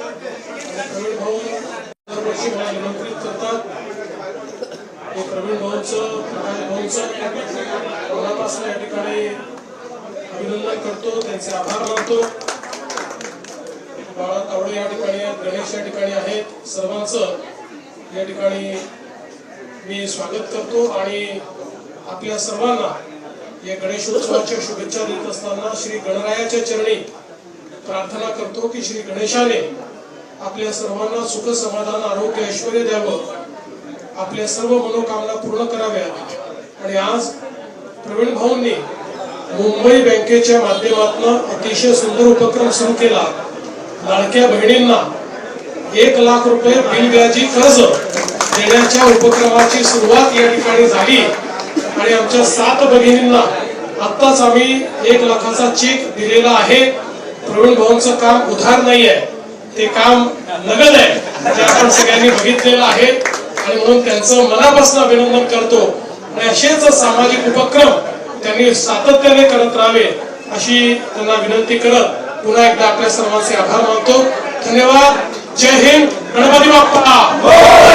प्रवीण भाऊ दरवर्षी मला निमंत्रित करतात हे प्रवीण भाऊंचं प्रकाश भाऊंचं मनापासून या ठिकाणी अभिनंदन करतो त्यांचे आभार मानतो बाळा तावडे या ठिकाणी आहेत गणेश या ठिकाणी आहेत सर्वांचं या ठिकाणी मी स्वागत करतो आणि आपल्या सर्वांना या गणेशोत्सवाच्या शुभेच्छा देत असताना श्री गणरायाच्या चरणी प्रार्थना करतो की श्री गणेशाने आपल्या सर्वांना सुख समाधान आरोग्य ऐश्वर द्यावं. आपल्या सर्व मनोकामना पूर्ण कराव्या. आणि आज प्रवीण भाऊंनी मुंबई बँकेच्या माध्यमातून अतिशय सुंदर उपक्रम सुरू केला. लाडक्या बहिणींना एक लाख रुपये बिनव्याजी कर्ज देण्याच्या उपक्रमाची सुरुवात या ठिकाणी झाली. आणि आमच्या सात भगिनींना आत्ताच आम्ही एक लाखाचा चेक दिलेला आहे. प्रवीण भाऊंचं काम उधार नाही आहे ते काम नगद आहे जे आपण सगळ्यांनी बघितलेलं आहे. आणि म्हणून त्यांचं मनापासून अभिनंदन करतो. आणि असेच सामाजिक उपक्रम त्यांनी सातत्याने करत राहावे अशी त्यांना विनंती करत पुन्हा एकदा आपल्या सर्वांचे आभार मानतो. धन्यवाद. जय हिंद. गणपती बाप्पा.